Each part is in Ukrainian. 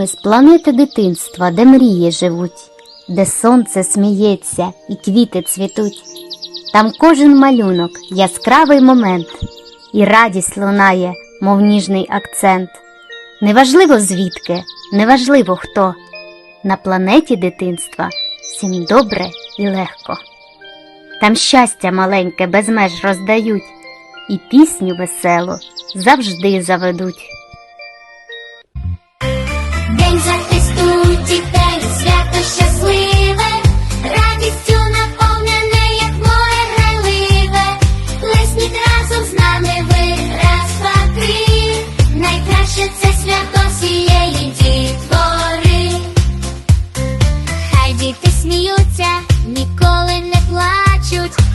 ми з планети дитинства, де мрії живуть, де сонце сміється і квіти цвітуть. Там кожен малюнок яскравий момент, і радість лунає, мов ніжний акцент. Неважливо звідки, неважливо хто. На планеті дитинства всім добре і легко. Там щастя маленьке без меж роздають, і пісню веселу завжди заведуть. дітей свято щасливе, радістю наповнене, як море грайливе, разом з нами ви найкраще це свято всієї дітвори. Хай діти сміються, ніколи не плачуть.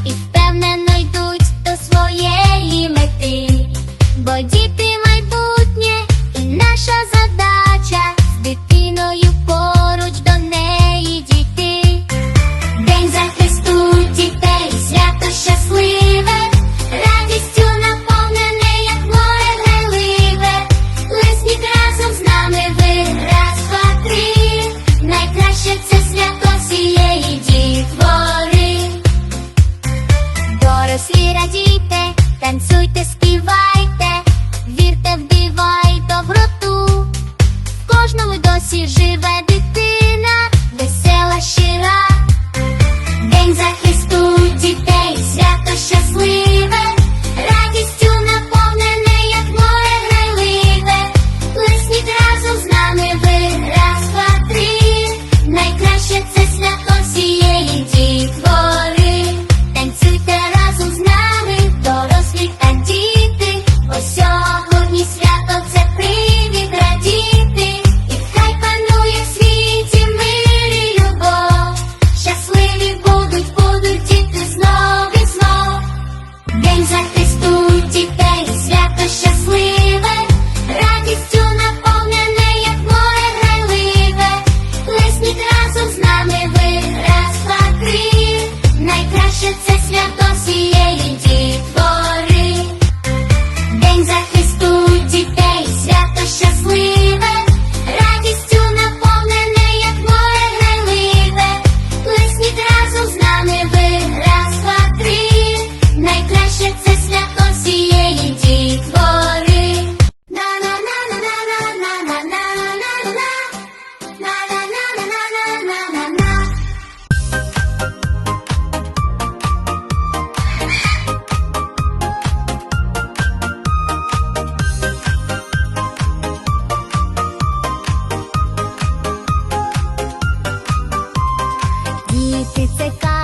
पिसे का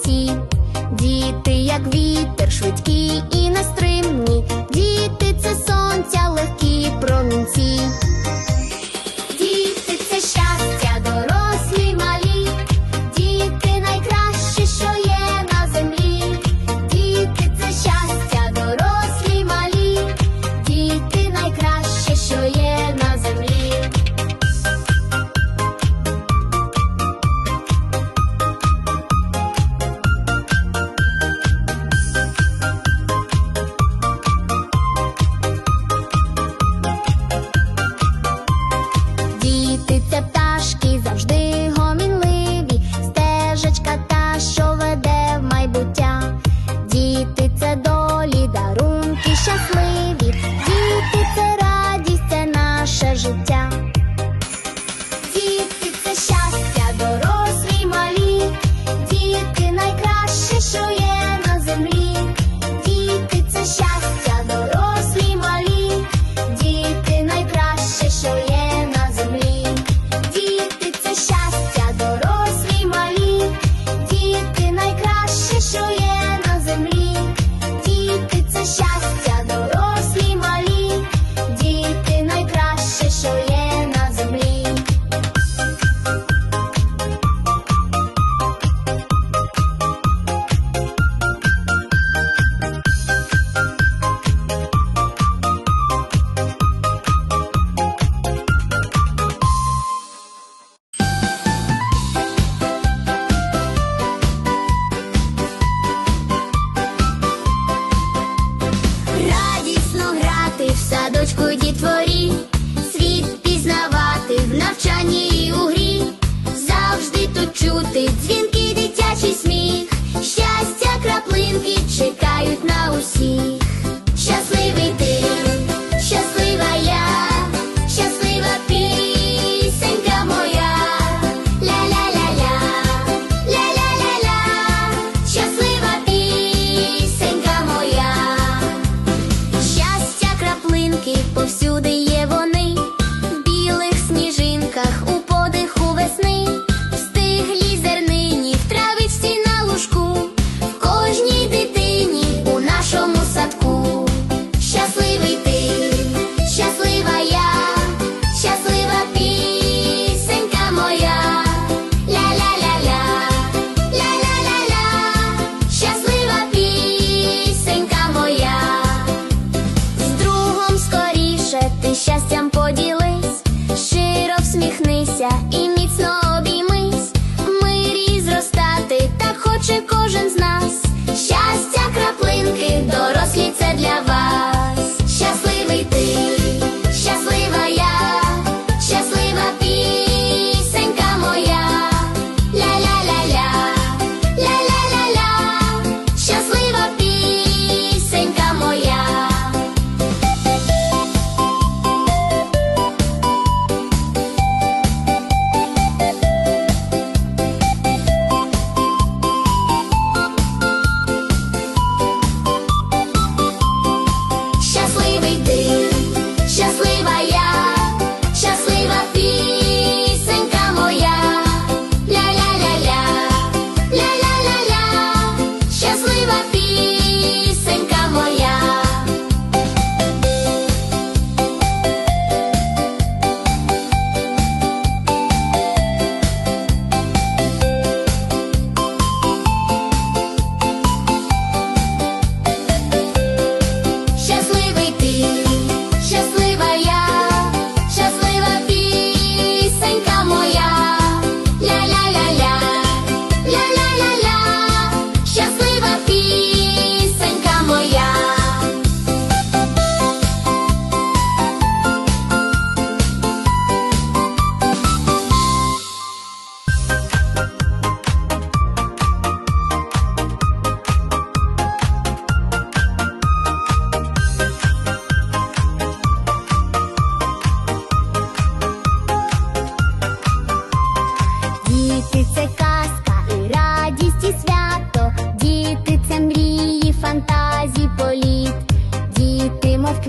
танці, діти, як вітер, швидкі і нестримні, діти це сонця, легкі промінці.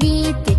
Діти,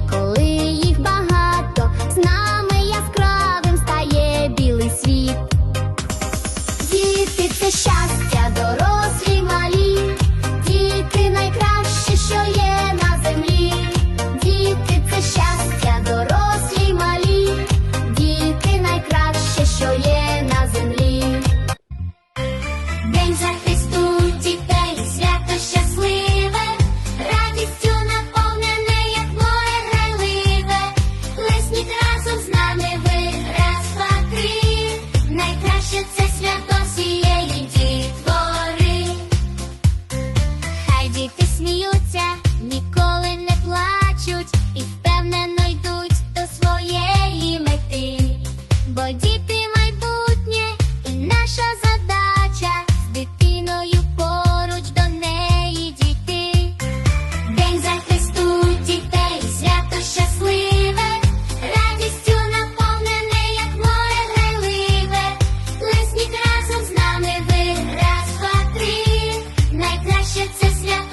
Найкраще це